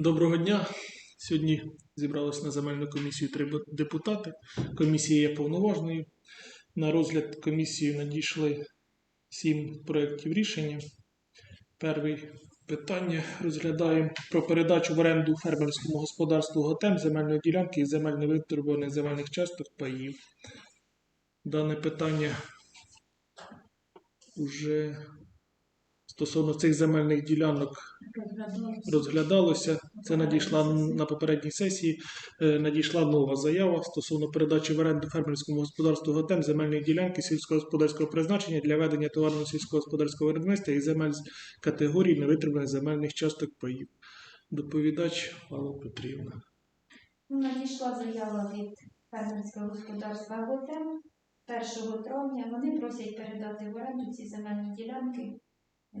Доброго дня. Сьогодні зібралися на земельну комісію три депутати. Комісія є повноважною. На розгляд комісії надійшли сім проєктів рішення. Перше питання розглядаємо про передачу в оренду фермерському господарству ГОТЕМ земельної ділянки і земельно витребуваних земельних часток паїв. Дане питання вже стосовно цих земельних ділянок розглядалося. Це надійшла на попередній сесії. е, Надійшла нова заява стосовно передачі в оренду фермерському господарству ГОТЕМ земельної ділянки сільськогосподарського призначення для ведення товарного сільськогосподарського виробництва і земель з категорії невитриманих земельних часток паїв. Доповідач Алла Петрівна. Надійшла заява від фермерського господарства «Аготем» 1 травня. Вони просять передати в оренду ці земельні ділянки, е,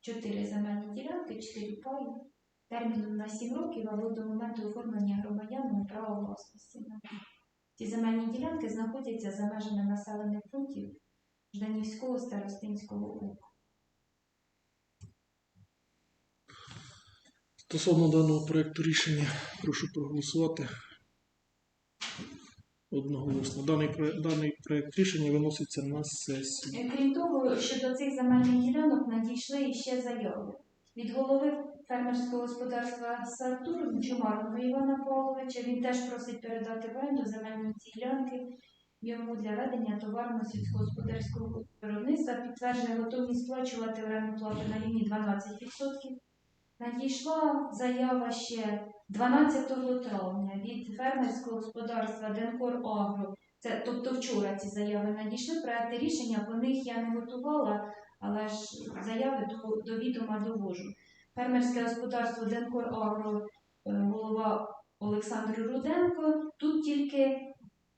чотири земельні ділянки, чотири паї, терміном на 7 років або до моменту оформлення громадянами права власності. Ці земельні ділянки знаходяться за межами населених пунктів Жданівського старостинського округу. Стосовно даного проекту рішення, прошу проголосувати одноголосно. Даний, даний проект рішення виноситься на сесію. Е, Крім того, щодо цих земельних ділянок надійшли іще заяви від голови фермерського господарства Сатурн Чумарного Івана Павловича. Він теж просить передати в оренду земельні ділянки йому для ведення товарно сільськогосподарського виробництва. Підтверджує готовність сплачувати орендну плату на рівні 12%. Надійшла заява ще 12 травня від фермерського господарства Денкор Агро це тобто вчора ці заяви надійшли. Проекти рішення по них я не готувала, але ж заяви до, до відома довожу. Фермерське господарство Денкор Агро, е, голова Олександр Руденко. Тут тільки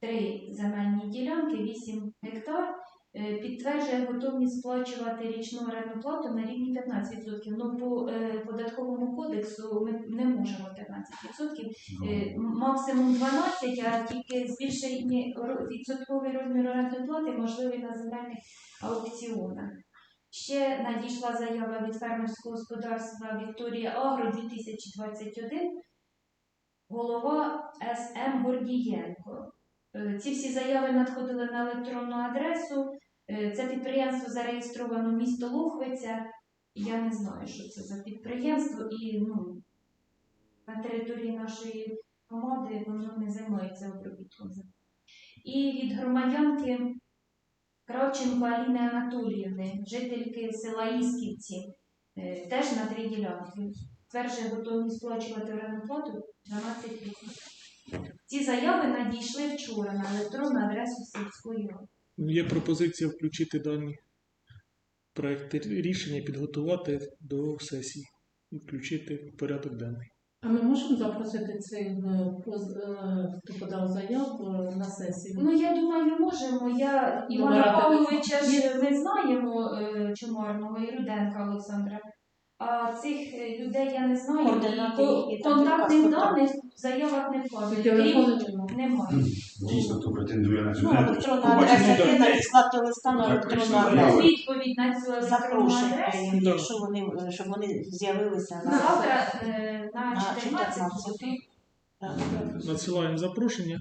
три земельні ділянки, 8 гектар. Е, Підтверджує готовність сплачувати річну орендну плату на рівні 15%. Ну, по е, податковому кодексу ми не можемо 15%. Е, Максимум 12%, а тільки збільшення відсотковий розмір орендної плати можливий на земельних аукціонах. Ще надійшла заява від фермерського господарства Вікторія Агро 2021, голова СМ Гордієнко. Е, Ці всі заяви надходили на електронну адресу. Е, Це підприємство зареєстровано місто Лухвиця. Я не знаю, що це за підприємство, і ну, на території нашої громади воно не займається обробітком. І від громадянки Кравченко Аліни Анатоліївни, жительки села Ісківці, е, теж на три ділянки. Тверджує готовність сплачувати орендну плату 12%. Ці заяви надійшли вчора на електронну адресу сільської ради. Є пропозиція включити дані проекти рішення, підготувати до сесії і включити порядок денний. А ми можемо запросити цих е, поз- е, хто подав заяву е, на сесію? Ну, я думаю, можемо. Я Івана Номера Павловича ж ми знаємо е, Чумарного і Руденка Олександра. А цих людей я не знаю. Координати там контактних даних в заявах не вкладені. Телефони немає. Немає. Дійсно, хто претендує на цю Ну, землю. електронна адреса надіслати листа на електронну адресу. Відповідь на цю електронну Запрошення адресу. якщо вони, щоб вони з'явилися на Завтра е, на На 14 14. Так. Надсилаємо запрошення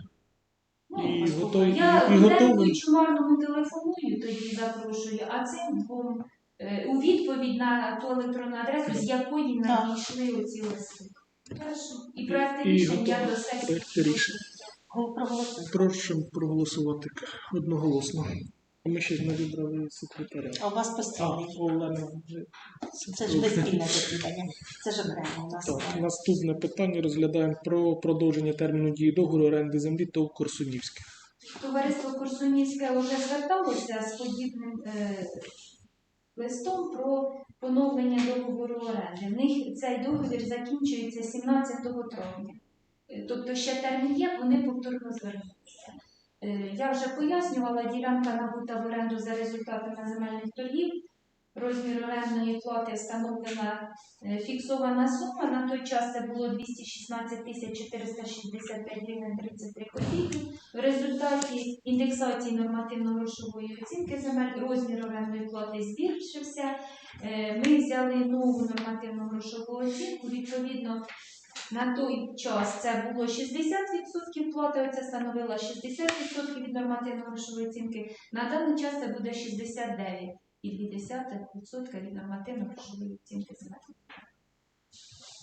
Ну, і готові Я і готові. Чумарному телефоную, тоді запрошую, а цим двом е, у відповідь на ту електронну адресу, з якої надійшли оці листи. І проекти І рішень я до сесії. Прошу проголосувати одноголосно. Ми ще не вибрали секретаря. А у вас вже. Це ж безпільне засідання. Це ж окремо у нас. Так, наступне питання розглядаємо про продовження терміну дії договору оренди землі ТОВ Корсунівське. Товариство Курсунівське вже зверталося з подібним е, листом про поновлення договору оренди. В них цей договір закінчується 17 травня. Е, Тобто ще термін є, вони повторно звернуться. Е, Я вже пояснювала, ділянка набута в оренду за результатами земельних торгів. Розмір орендної плати встановлена е, фіксована сума. На той час це було 216 тисяч 465 гривень 33 копійки. В результаті індексації нормативно-грошової оцінки земель розмір орендної плати збільшився. Е, Ми взяли нову нормативну грошову оцінку. Відповідно, На той час це було 60% плати, оце становило 60% від нормативно-грошової оцінки. На даний час це буде 69,2% від нормативно-грошової оцінки земель.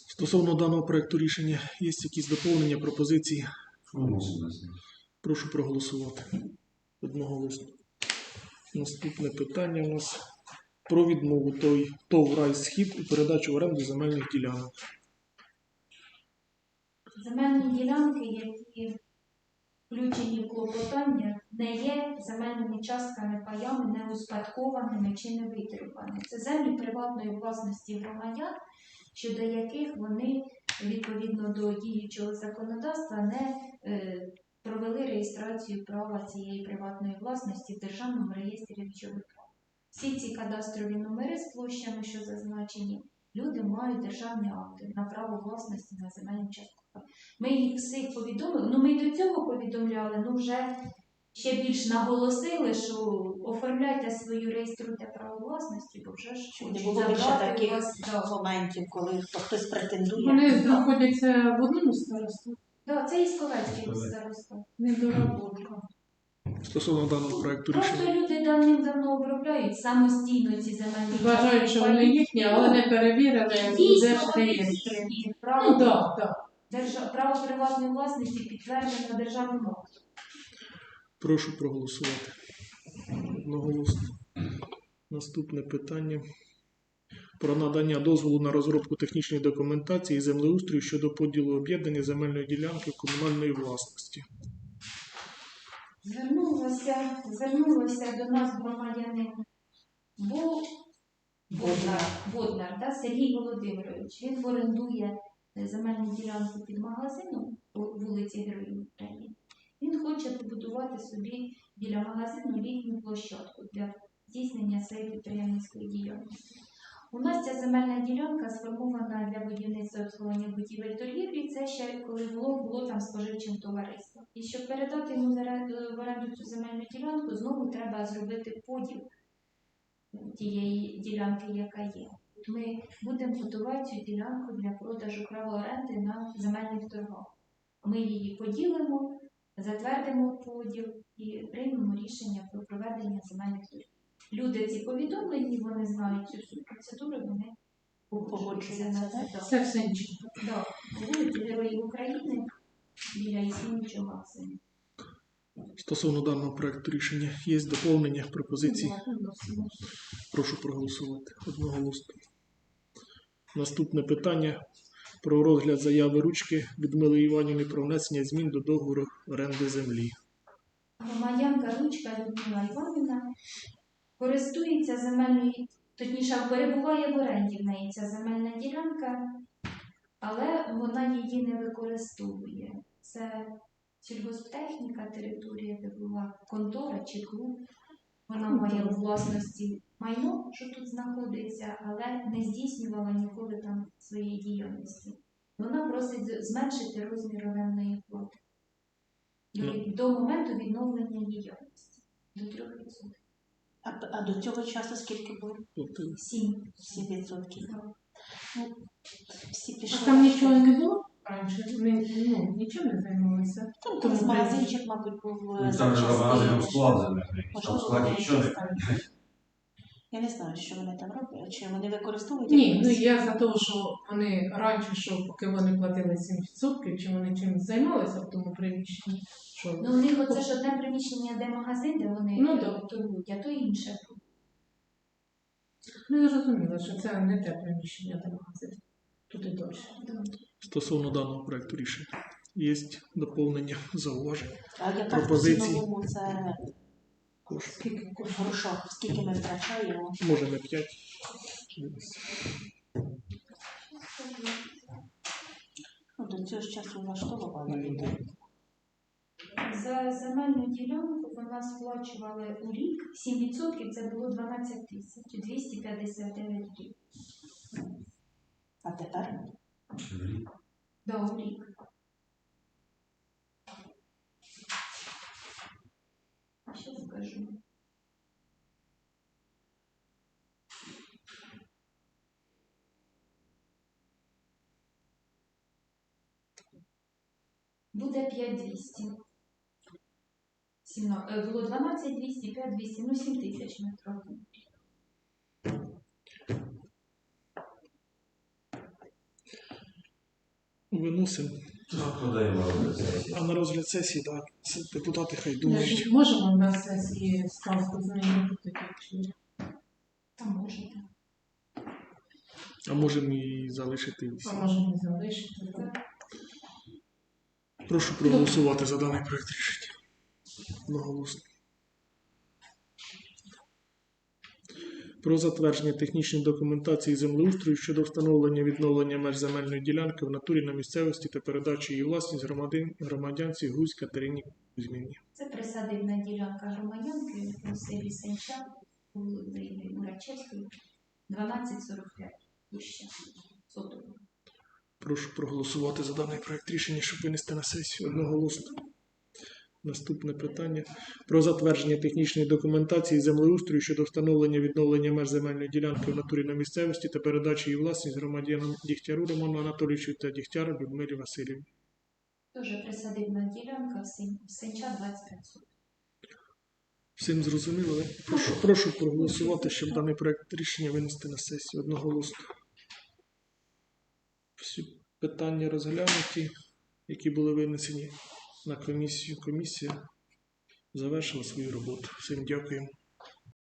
Стосовно даного проекту рішення є якісь доповнення, пропозиції? Прошу проголосувати. Одноголосно. Наступне питання у нас про відмову той ТОВ «Райсхід» у передачу в оренду земельних ділянок. Земельні ділянки, які включені в клопотання, не є земельними частками паями, не успадкованими чи не витребуваними. Це землі приватної власності громадян, щодо яких вони відповідно до діючого законодавства не е, провели реєстрацію права цієї приватної власності в Державному реєстрі речових прав. Всі ці кадастрові номери з площами, що зазначені, люди мають державні акти на право власності на земельну частку. Ми їх всіх повідомили. Ну, ми й до цього повідомляли, ну вже ще більш наголосили, що оформляйте свою реєструйте право власності, бо вже ж не було більше забрати у таких вас. Да. моментів, коли хто хтось претендує. Вони знаходяться в одному старосту, Да, це Ісковецький Ісковець. староста. недоработка. Стосовно даного проекту рішення. Просто люди давним-давно обробляють самостійно ці земельні Вважають, що вони їхні, але не перевірили в Дійсно, і Ну так, так. Право приватної власності підтверджено державному акту. Прошу проголосувати. Одноголосно. Наступне питання про надання дозволу на розробку технічної документації і землеустрою щодо поділу об'єднання земельної ділянки комунальної власності. Звернулося, звернулося до нас громадянин Бо Боднар, Боднар да, Сергій Володимирович. Він орендує е, земельну ділянку під магазином по вулиці Героїв України. Він хоче побудувати собі біля магазину літню площадку для здійснення своєї підприємницької діяльності. У нас ця земельна ділянка сформована для будівництва обслуговування будівель торгівлі. Це ще коли було, було там споживчим товариством. І щоб передати йому в оренду цю земельну ділянку, знову треба зробити поділ тієї ділянки, яка є. Ми будемо готувати цю ділянку для продажу права оренди на земельних торгах. Ми її поділимо, затвердимо поділ і приймемо рішення про проведення земельних торгів. Люди ці повідомлені, вони знають цю всю процедуру, вони погоджуються на це. Да. Це все. Да. Вулиці Героїв України біля існуючого магазину. Стосовно даного проекту рішення є доповнення, пропозиції. Прошу проголосувати одноголосно. Наступне питання про розгляд заяви ручки Людмили Іванівни про внесення змін до договору оренди землі. Громадянка Ручка Людмила Іванівна користується земельною, точніше, перебуває в оренді в неї ця земельна ділянка, але вона її не використовує. Це сільгосптехніка, територія, де була контора чи клуб. Вона має у власності майно, що тут знаходиться, але не здійснювала ніколи там своєї діяльності. Вона просить зменшити розмір орендної плати до, Ну. до моменту відновлення діяльності до 3%. А, а до цього часу скільки було? Платили. 7. 7%. Ну, всі А там нічого не було раніше? Ми ну, нічим не займалися. Там Тому магазинчик, мабуть, був Ну, е, Там же запчастин, магазином можливо. склад. Там складі вони нічого не Я не знаю, що вони там роблять, чи вони використовують Ні, якось? ну я за те, що вони раніше, що поки вони платили 7%, чи вони чимось займалися в тому приміщенні. Що? Ну, у них оце ж одне приміщення, де магазин, де вони Ну, е, да. торгують, а то інше. Ну, я зрозуміла, що це не те приміщення, де магазин. Тут і далі. Стосовно даного проекту рішення є доповнення, в пропозиції? цілому це. Скільки в грошах, скільки ми втрачаємо? Може на 5. Ну, до цього ж часу влаштовували. За земельну ділянку вона сплачувала у рік 7%, це було 12 тисяч 259 гривень. А тепер? Да, рік. Що скажу? Буде 5200. Сімна- е, Було 12 200, 5 200, ну 7 тисяч Виносимо. Сесії. А на розгляд сесії, так, депутати хай думають. Можемо на сесії сказку змінити Там можна. А можемо і залишити а можемо і залишити. Прошу проголосувати за даний проект рішення. Одноголосно. Про затвердження технічної документації землеустрою щодо встановлення відновлення меж земельної ділянки в натурі на місцевості та передачі її власність громадян, громадянці Гусь Катерині Кузьміні. Це присадибна ділянка громадянки у селі Сенча, вулиці Мурачевської, 1245 площа. Прошу проголосувати за даний проект рішення, щоб винести на сесію одноголосно. Наступне питання про затвердження технічної документації землеустрою щодо встановлення відновлення меж земельної ділянки в натурі на місцевості та передачі її власність громадянам Дігтяру Роману Анатолійовичу та Дігтяра Людмилі Васильівні. Теж присадибна ділянка Сенча 25 соток. Всім зрозуміло, прошу, прошу проголосувати, щоб даний проект рішення винести на сесію одноголосно. Всі питання розглянуті, які були винесені на комісію. Комісія завершила свою роботу. Всім дякуємо.